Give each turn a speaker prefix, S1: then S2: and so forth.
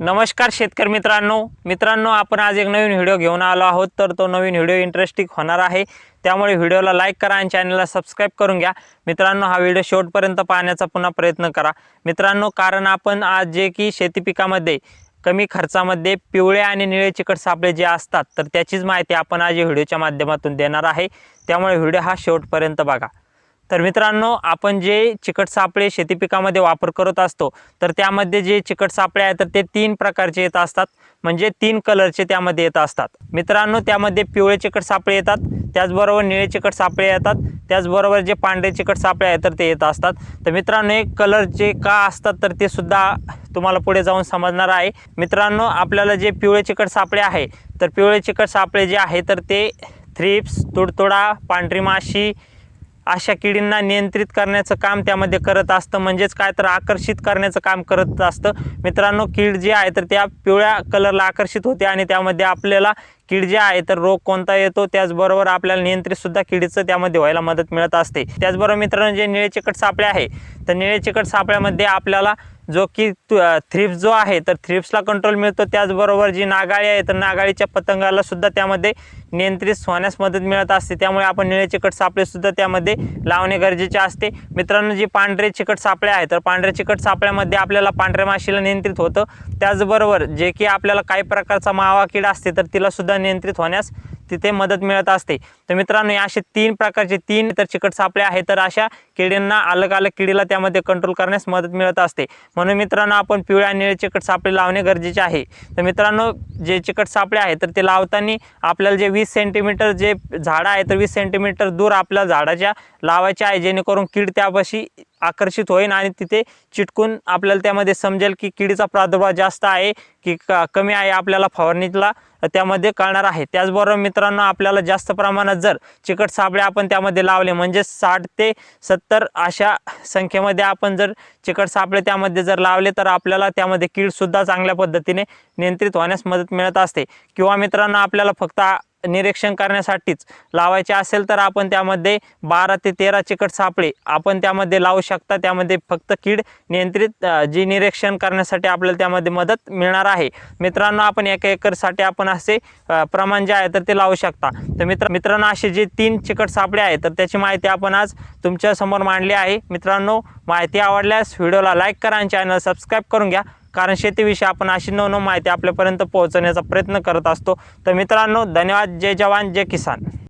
S1: नमस्कार शेतकरी मित्रांनो. मित्रांनो आपण आज एक नवीन व्हिडिओ घेऊन आलो आहोत. तर तो नवीन व्हिडिओ इंटरेस्टिंग होणार आहे. त्यामुळे व्हिडिओला लाईक करा आणि चॅनलला सबस्क्राईब करून घ्या. मित्रांनो हा व्हिडिओ शेवटपर्यंत पाहण्याचा पुन्हा प्रयत्न करा. मित्रांनो कारण आपण आज जे की शेती पिकामध्ये कमी खर्चामध्ये पिवळे आणि निळे चिकट सापळे जे असतात तर त्याचीच माहिती आपण आज या व्हिडिओच्या माध्यमातून देणार आहे. त्यामुळे व्हिडिओ हा शेवटपर्यंत बघा. तर मित्रांनो आपण जे चिकट सापळे शेती पिकामध्ये वापर करत असतो तर त्यामध्ये जे चिकट सापळे आहेत तर ते तीन प्रकारचे येत असतात. म्हणजे तीन कलरचे त्यामध्ये येत असतात. मित्रांनो त्यामध्ये पिवळे चिकट सापळे येतात त्याचबरोबर निळे चिकट सापळे येतात त्याचबरोबर जे पांढरे चिकट सापळे आहेत तर ते येत असतात. तर मित्रांनो हे कलर जे का असतात तर ते सुद्धा तुम्हाला पुढे जाऊन समजणार आहे. मित्रांनो आपल्याला जे पिवळे चिकट सापळे आहे तर पिवळे चिकट सापळे जे आहे तर ते थ्रिप्स तुडतुडा पांढरी माशी अशा किडींना नियंत्रित करण्याचं काम त्यामध्ये करत असतं. म्हणजेच काय तर आकर्षित करण्याचं काम करत असतं. मित्रांनो कीड जी आहे तर त्या पिवळ्या कलरला आकर्षित होते आणि त्यामध्ये आपल्याला कीड जे आहे तर रोग कोणता येतो त्याचबरोबर आपल्याला नियंत्रित सुद्धा किडीचं त्यामध्ये व्हायला मदत मिळत असते. त्याचबरोबर मित्रांनो जे निळे चिकट सापळे आहे तर निळे चिकट सापळ्यामध्ये आपल्याला जो की थ्रिप्स जो आहे तर थ्रिप्सला कंट्रोल मिळतो. त्याचबरोबर जी नागाळी आहे तर नागाळीच्या पतंगाला सुद्धा त्यामध्ये नियंत्रित होण्यास मदत मिळत असते. त्यामुळे आपण निळे चिकट सापळे सुद्धा त्यामध्ये लावणे गरजेचे असते. मित्रांनो जी पांढरे चिकट सापळे आहे तर पांढरे चिकट सापळ्यामध्ये आपल्याला पांढऱ्या माशीला नियंत्रित होतं. त्याचबरोबर जे की आपल्याला काही प्रकारचा मावा किडा असते तर तिला सुद्धा नियंत्रित होण्यास तिथे मदत मिळत असते. तर मित्रांनो हे असे तीन प्रकारचे तीन तर चिकट सापळे आहेत. तर अशा किडींना अलग अलग किडीला त्यामध्ये कंट्रोल करण्यास मदत मिळत असते. म्हणून मित्रांनो आपण पिवळ्या आणि निळे चिकट सापळे लावणे गरजेचे आहे. तर मित्रांनो जे चिकट सापळे आहे तर ते लावताना आपल्याला जे वीस सेंटीमीटर जे झाडं आहे तर वीस सेंटीमीटर दूर आपल्या झाडाच्या लावायचे आहे. जेणेकरून कीड त्यापाशी आकर्षित होईल आणि तिथे चिटकून आपल्याला त्यामध्ये समजेल की किडीचा प्रादुर्भाव जास्त आहे की कमी आहे आपल्याला फवारणीला त्यामध्ये कळणार आहे. त्याचबरोबर मित्रांनो आपल्याला जास्त प्रमाणात जर चिकट सापळे आपण त्यामध्ये लावले म्हणजे साठ ते सत्तर अशा संख्येमध्ये आपण जर चिकट सापळे त्यामध्ये जर लावले तर आपल्याला त्यामध्ये कीडसुद्धा चांगल्या पद्धतीने नियंत्रित होण्यास मदत मिळत असते. किंवा मित्रांनो आपल्याला फक्त निरीक्षण करण्यासाठीच लावायचे असेल तर आपण त्यामध्ये बारा ते तेरा चिकट सापळे आपण त्यामध्ये लावू शकता. त्यामध्ये फक्त कीड नियंत्रित जी निरीक्षण करण्यासाठी आपल्याला त्यामध्ये मदत मिळणार आहे. मित्रांनो आपण एका एकरसाठी आपण असे प्रमाण जे आहे तर ते लावू शकता. तर मित्र मित्रांनो असे जे तीन चिकट सापळे आहेत तर त्याची माहिती आपण आज तुमच्यासमोर मांडली आहे. मित्रांनो माहिती आवडल्यास व्हिडिओला लाईक करा आणि चॅनल सबस्क्राईब करून घ्या. कारण शेतीविषयी आपण अशी नवनव माहिती आपल्यापर्यंत पोहोचवण्याचा प्रयत्न करत असतो. तर मित्रांनो धन्यवाद. जय जवान जय किसान.